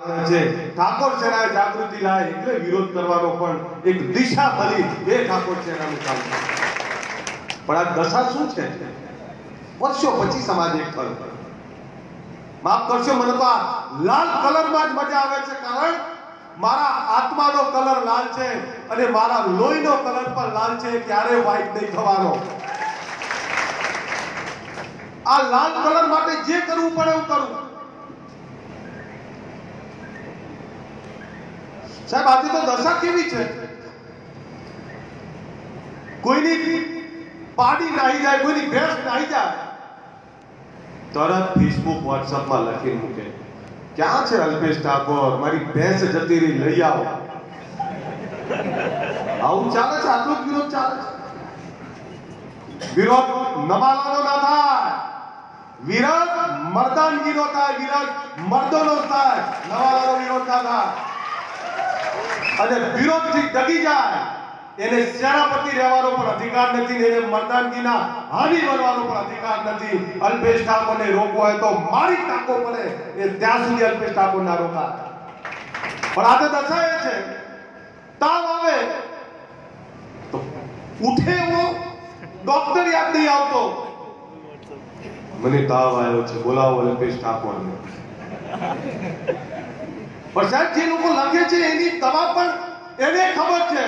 છે. ઠાકોર જાગૃતિ એટલે વિરોધ કરવાનો પણ એક દિશા મળી એ ઠાકોર કામ પણ આ દશા શું છે? વર્ષો પછી સમાજ એક થયો. કરશો, મને તો આ લાલ કલરમાં જ મજા આવે છે, કારણ મારા આત્માનો કલર લાલ છે અને મારા લોહીનો કલર પણ લાલ છે, ક્યારે વ્હાઈટ નહીં થવાનો. આ લાલ કલર માટે જે કરવું પડે હું કરું. સાહેબ આજે તો દશા કેવી છે? કોઈની પાડી નાહી જાય, કોઈની ભેંસ નાહી જાય. તરત ફેસબુક વોટ્સઅપમાં લખી મૂકે. ક્યાં છે અલ્પેશ ઠાકોર? મારી ભેંસ જતી રહી, લઈ આવો. આવું ચાલે છે? આટલો વિરોધ ચાલે છે? વિરોધ નમાલાનો ના થાય. વિરોધ મર્દાનગીનો થાય. વિરોધ મર્દોનો થાય. નવાલાનો વિરોધ ના થાય. અને વિરોધથી ડગી જાય. એને સેનાપતિ રહેવાનો પણ અધિકાર નથી એને મરદાનગીના હાવી બનવાનો પણ અધિકાર નથી. અલ્પેશ ઠાકોરને રોકવો હોય તો મારી ટાંકો પડે. એ ત્યાં સુધી અલ્પેશ ઠાકોર ના રોકાય. પણ આજે દશા એ છે. તાવ આવે. તો ઉઠે એવો. ડોક્ટર યાદ નહીં આવતો. મને તાવ આવ્યો છે. બોલાવો અલ્પેશ ઠાકોરને. જે લોકો લખે છે, એની દવા પણ એને ખબર છે.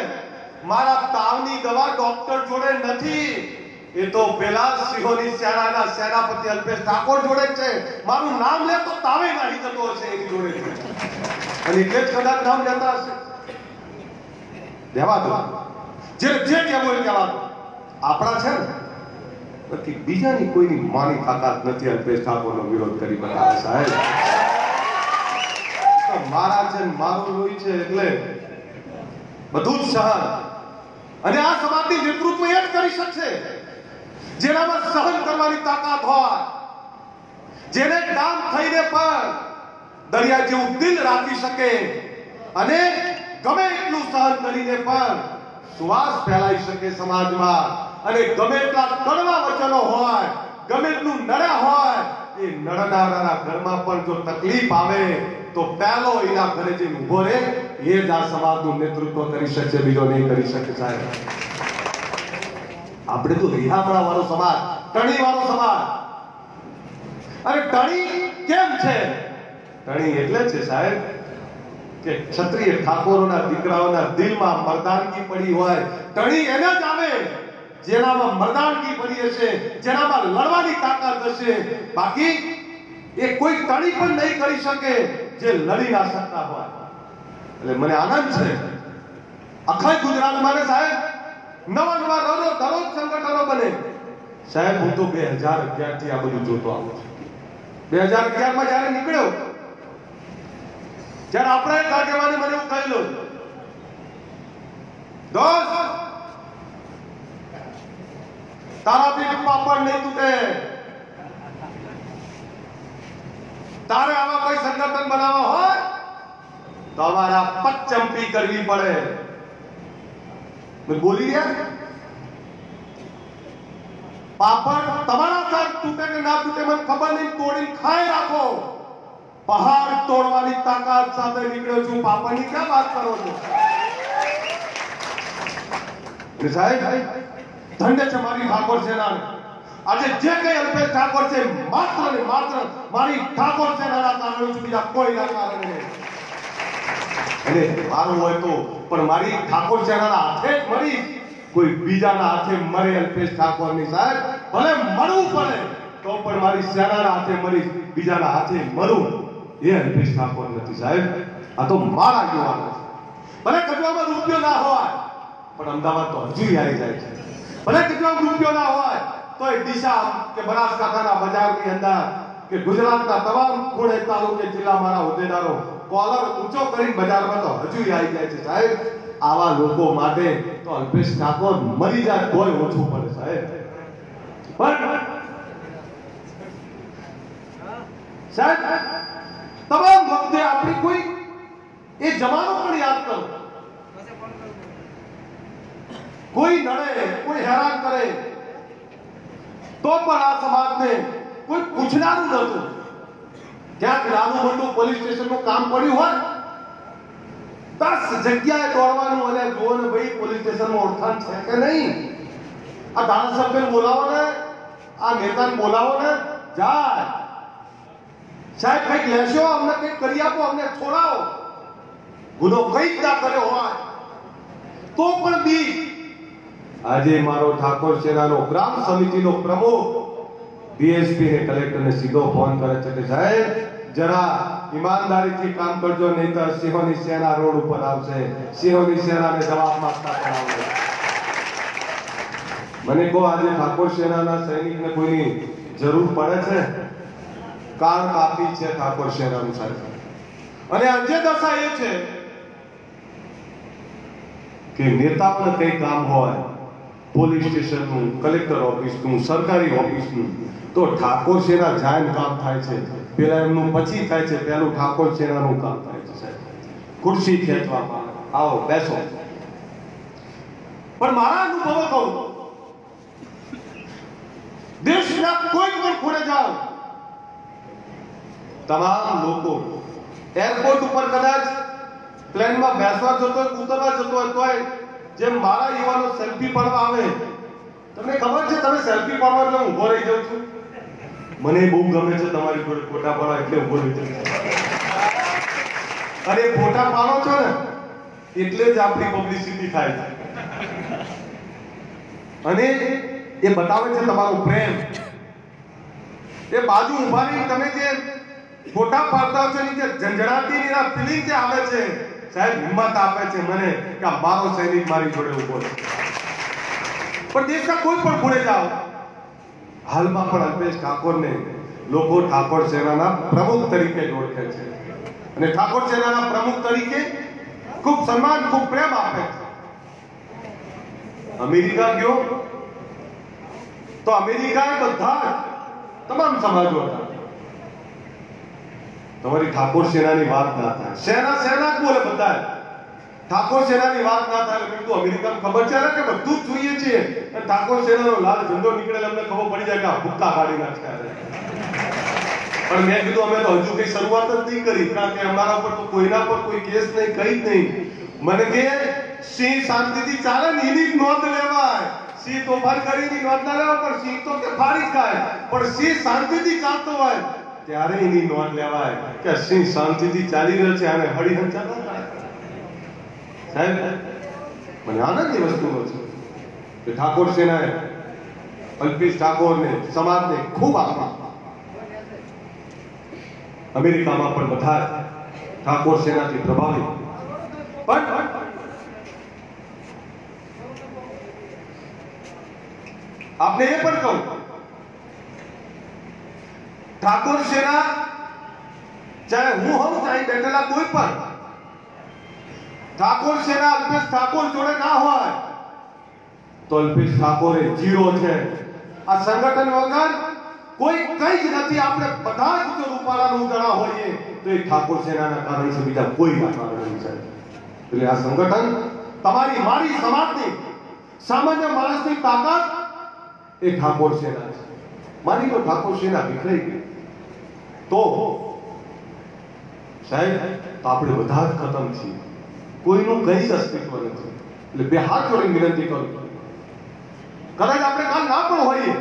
મારા તાવની દવા ડોક્ટર જોડે નથી. એ તો પેલા સિંહોની સેનાના સેનાપતિ અલ્પેશ ઠાકોર જોડે જ છે. મારું નામ લે તો તાવે નાહી જતો હશે એની જોડે. અને એટલે જ કદાચ નામ લેતા હશે. દેવા દો. જે જે કહેવું એ કહેવા આપણા છે ને બાકી બીજાની કોઈની માની તાકાત નથી અલ્પેશ ઠાકોરનો વિરોધ કરી બતાવે સાહેબ. મારા છે મારું લોહી છે એટલે બધું જ સહન. અને આ સમાજની નેતૃત્વ એ જ કરી શકશે. જેનામાં સહન કરવાની તાકાત હોય. જેને ડામ થઈને પણ દરિયા જેવું દિલ રાખી શકે. અને ગમે એટલું સહન કરીને પણ સુવાસ ફેલાઈ શકે સમાજમાં. અને ગમે એટલા કડવા વચનો હોય, ગમે એટલું નડ્યા હોય, એ નડનારાના ઘરમાં પણ જો તકલીફ આવે તો પહેલો એના ઘરે જઈને ઊભો એ જ આ સમાજનું નેતૃત્વ કરી શકશે, બીજો નહીં કરી શકે સાહેબ. આપણે તો રિહામણા વાળો સમાજ ટણી વાળો સમાજ. અરે ટણી કેમ છે? ટણી એટલે છે, સાહેબ, કે ક્ષત્રિય ઠાકોરોના દીકરાઓના દિલમાં મર્દાનગી પડી હોય, ટણી એને જ આવે. જેનામાં મર્દાનગી પડી હશે, જેનામાં લડવાની તાકાત હશે. બાકી એ કોઈ ટણી પણ નહીં કરી શકે. જે લડી ના શકતા હોય. એટલે મને આનંદ છે. આખા ગુજરાતમાં ને સાહેબ નવા નવા રોજો દરરોજ સંગઠનો બને. સાહેબ, હું તો બે હજાર અગિયારથી આ બધું જોતો આવું છું. બે હજાર અગિયારમાં જયારે નીકળ્યો, જયારે આપણે એક આગેવાને મને એવું કહેલું દોસ્ત તારા બી પાપડ નહીં તૂટે. તારે આવા કોઈ સંગઠન બનાવવા હોય, તો અમારા પચચંપી કરવી પડે. બોલી ગયા પાપડ તમારા સાથ તૂટે કે ના તૂટે મને ખબર નહીં તોડી ખાઈ રાખો. પહાડ તોડવાની તાકાત સાથે નીકળ્યો છું. પાપડની ક્યાં વાત કરો છો? સાહેબ ધંડે છે મારી ઠાકોર સેનાને આજે જે કઈ અલ્પેશ ઠાકોર છે, માત્ર ને માત્ર મારી ઠાકોર સેનાના કારણે બીજા કોઈના કારણે નહીં. અને મારું હોય તો, પણ મારી ઠાકોર સેનાના હાથે જ મરી. કોઈ બીજાના હાથે મરે અલ્પેશ ઠાકોરની સાહેબ, ભલે મરવું પડે, તો પણ મારી સેનાના હાથે મરી, બીજાના હાથે મરું. એ અલ્પેશ ઠાકોર નથી સાહેબ. આ તો મારા યુવાનો છે. ભલે કચવામાં રૂપિયો ના હોય, પણ અમદાવાદ તો હજી આવી જાય છે. ભલે કચવામાં રૂપિયો ના હોય તો એ દિશા કે બનાસકાંઠાના બજારની અંદર કે ગુજરાતના તમામ ખૂણે તાલુકે જિલ્લા મારા હોદ્દેદારો કોલર ઊંચો કરીને બજારમાં તો હજુ આવી જાય છે સાહેબ. આવા લોકો માટે તો અલ્પેશ ઠાકોર મરી જાય તોય ઓછું પડે સાહેબ. પણ સાહેબ, તમામ વખતે આપણી કોઈ એ જમાનો પણ યાદ કરો. કોઈ નડે, કોઈ હેરાન કરે તો પણ આ સમાજને કોઈ પૂછનારું નહોતું. ક્યાંક નાનું મોટું પોલીસ સ્ટેશનનું કામ પડ્યું હોય, દસ જગ્યાએ દોડવાનું અને જુઓ ને ભાઈ, પોલીસ સ્ટેશનમાં ઓળખાણ છે કે નહીં? આ ધારાસભ્યને બોલાવો ને, આ નેતાને બોલાવો ને, જાય. સાહેબ, કંઈક લેશો, અમને કંઈક કરી આપો, અમને છોડાવો. ગુનો કંઈક ના કર્યો હોય, તો પણ બી આજે મારો ઠાકોર સેનાનો ગ્રામ સમિતિનો પ્રમુખ ડીએસપી ને કલેક્ટરને સીધો ફોન કરે છે કે સાહેબ, જરા ઈમાનદારીથી કામ કરજો, નહીતર સિંહોની સેના રોડ ઉપર આવશે. સિંહોની સેનાને જવાબ માંગતા પણ આવશે. મને કહો, આજે ઠાકોર સેનાના સૈનિકને કોઈની જરૂર પડે છે? કાળ કાપી છે ઠાકોર સેનાનું સાહેબ. અને અંજે દશા એ છે કે નેતાઓને કઈ કામ હોય પોલીસ સ્ટેશનનું, કલેક્ટર ઓફિસનું, સરકારી ઓફિસનું. તો ઠાકોર સેના જાયન કામ થાય છે. પેલા એમનું પછી થાય છે. પેલું ઠાકોર સેનાનું કામ થાય છે ખુરશી ખેંચવામાં. આવો, બેસો. પણ મારા અનુભવો કહું. દેશના કોઈ પણ ખૂણે જાઓ. તમામ લોકો એરપોર્ટ ઉપર કદાચ પ્લેનમાં બેસવા જતો હોય ઉતરવા જતો હોય તોય જેમ મારા યુવાનો સેલ્ફી પાડવા આવે, તમને ખબર છે, તમે સેલ્ફી પાડવા એટલે ઊભો રહી જાઉં છું? મને બહુ ગમે છે તમારી જોડે ફોટા પાડવા એટલે ઊભો રહી જાઉં અરે, ફોટા પાડો છો ને, એટલે જ આપણી પબ્લિસિટી થાય છે. અને એ બતાવે છે તમારો પ્રેમ. એ બાજુ ઊભા રહી, તમે જે ફોટા પાડતા છો ની જે ઝંઝણાટી ની ફિલિંગ જે આવે છે સાહેબ, હિંમત આપે છે મને કે આ મારો સૈનિક મારી જોડે ઊભો છે. પણ દેશના કોઈ પણ ખૂણે જાઓ. હાલમાં પણ અલ્પેશ ઠાકોરને લોકો ઠાકોર સેનાના પ્રમુખ તરીકે જ ઓળખે છે. અને ઠાકોર સેનાના પ્રમુખ તરીકે ખૂબ સન્માન, ખૂબ પ્રેમ આપે છે. અમેરિકા ગયો તો અમેરિકા બધા તમામ સમાજો હતા તમારી ઠાકોર સેનાની વાત ના થાય. સેના સેના બોલે બધા ઠાકોર સેનાની વાત ના થાય એટલે કીધું અમેરિકામાં ખબર છે? કે બધું જ જોઈએ છીએ. અને ઠાકોર સેનાનો લાલ ઝંડો નીકળે અમને ખબર પડી જાય કે આ ભૂક્કા કાઢી નાખ્યા પણ મેં કીધું, અમે તો હજુ કઈ શરૂઆત જ નહીં કરી. કારણ કે અમારા ઉપર તો કોઈના પર કોઈ કેસ નહીં, કઈ જ નહીં. મને કે, સિંહ શાંતિથી ચાલે ને એની નોંધ લેવાય. સિંહ તોફાન કરીને નોંધ ના લેવાય, પણ સિંહ તો કે ફાડી ખાય. પણ સિંહ શાંતિથી ચાલતો હોય. ત્યારે એની નોંધ લેવાય કે સિંહ શાંતિથી ચાલી રહ્યો છે આને હળી ચાલો સાહેબ, મને આનંદની વસ્તુઓ છે કે ઠાકોર સેનાએ અલ્પેશ ઠાકોરને, સમાજને ખૂબ આપવા. અમેરિકામાં પણ બધા ઠાકોર સેનાથી પ્રભાવિત. પણ આપને એ પણ કહું ઠાકોર સેના ચાહે હું હોઉં ચાહે બેઠેલા કોઈ પણ, ઠાકોર સેના અલ્પેશ ઠાકોર જોડે ના હોય, તો અલ્પેશ ઠાકોર એ જીરો છે. આ સંગઠન વગર કોઈ કઈ જ નથી. આપણે બધા જ જો રૂપાલાનું જણા હોઈએ, તો એ ઠાકોર સેનાના કારણે છે. બીજા કોઈ ના નથી એટલે આ સંગઠન તમારી, મારી સમાજની સામાન્ય માણસની તાકાત એ ઠાકોર સેના છે. મારી તો ઠાકોર સેના વિખરાઈ ગઈ. તો સાહેબ આપણે બધા જ ખતમ છીએ. કોઈનું કઈ જ અસ્તિત્વ નથી. એટલે બે હાથ જોડીને વિનંતી કરું. કદાચ આપણે કામ ના પણ હોઈએ.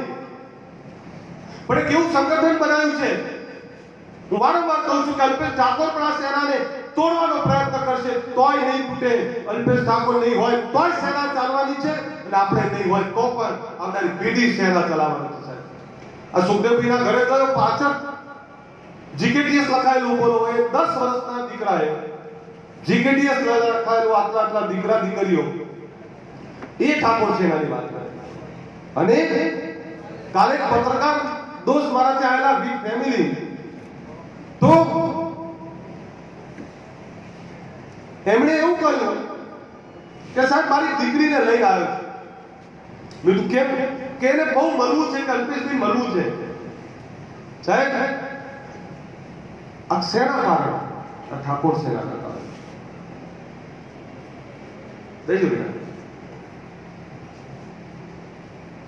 પણ કેવું સંગઠન બનાવ્યું છે. હું વારંવાર કહું છું કે અલ્પેશ ઠાકોર પણ આ સેનાને તોડવાનો પ્રયત્ન કરશે, તોય નહીં તૂટે. અલ્પેશ ઠાકોર નહીં હોય, તોય સેના ચાલવાની છે. અને આપણે નહીં હોય તો પણ આવનારી પેઢી સેના ચલાવવાની છે, સાહેબ. આ સુખદેવભાઈના ઘરે ગયો પાછળ. જીકેટીએસ લખાયેલું બોલો એ દસ વર્ષના દીકરાએ જીકેટીએસ લખાયેલું આટલા આટલા દીકરા દીકરીઓ. એ ઠાકોર સેનાની વાત અને કાલે પત્રકાર દોસ્ત મારા ત્યાં આવેલા ફેમિલી. તો એમણે એવું કહ્યું કે સાહેબ, મારી દીકરીને લઈ આવ્યો છું. મેં કેમ? કે એને બહુ મળવું છે કે અલ્પેશભાઈ મળવું છે. સાહેબ આ શેના કારણે આ ઠાકોર સેનાના કારણે દેજો બેટા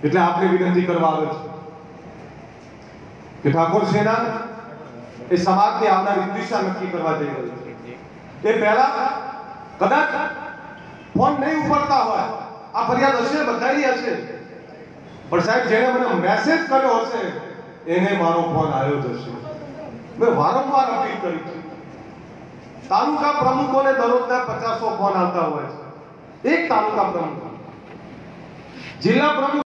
એટલે આપણે વિનંતી કરવા આવે છે કે ઠાકોર સેના એ સમાજની આવનારી દિશા નક્કી કરવા જઈ રહ્યું છે એ પહેલા કદાચ ફોન નહીં ઉપડતા હોય આ ફરિયાદ હશે બધાની હશે પણ સાહેબ જેણે મને મેસેજ કર્યો હશે એને મારો ફોન આવ્યો જ હશે મેં વારંવાર અપીલ કરી છે. તાલુકા પ્રમુખોને દરરોજના પચાસો ફોન આવતા હોય છે. એક તાલુકા પ્રમુખ. જિલ્લા પ્રમુખ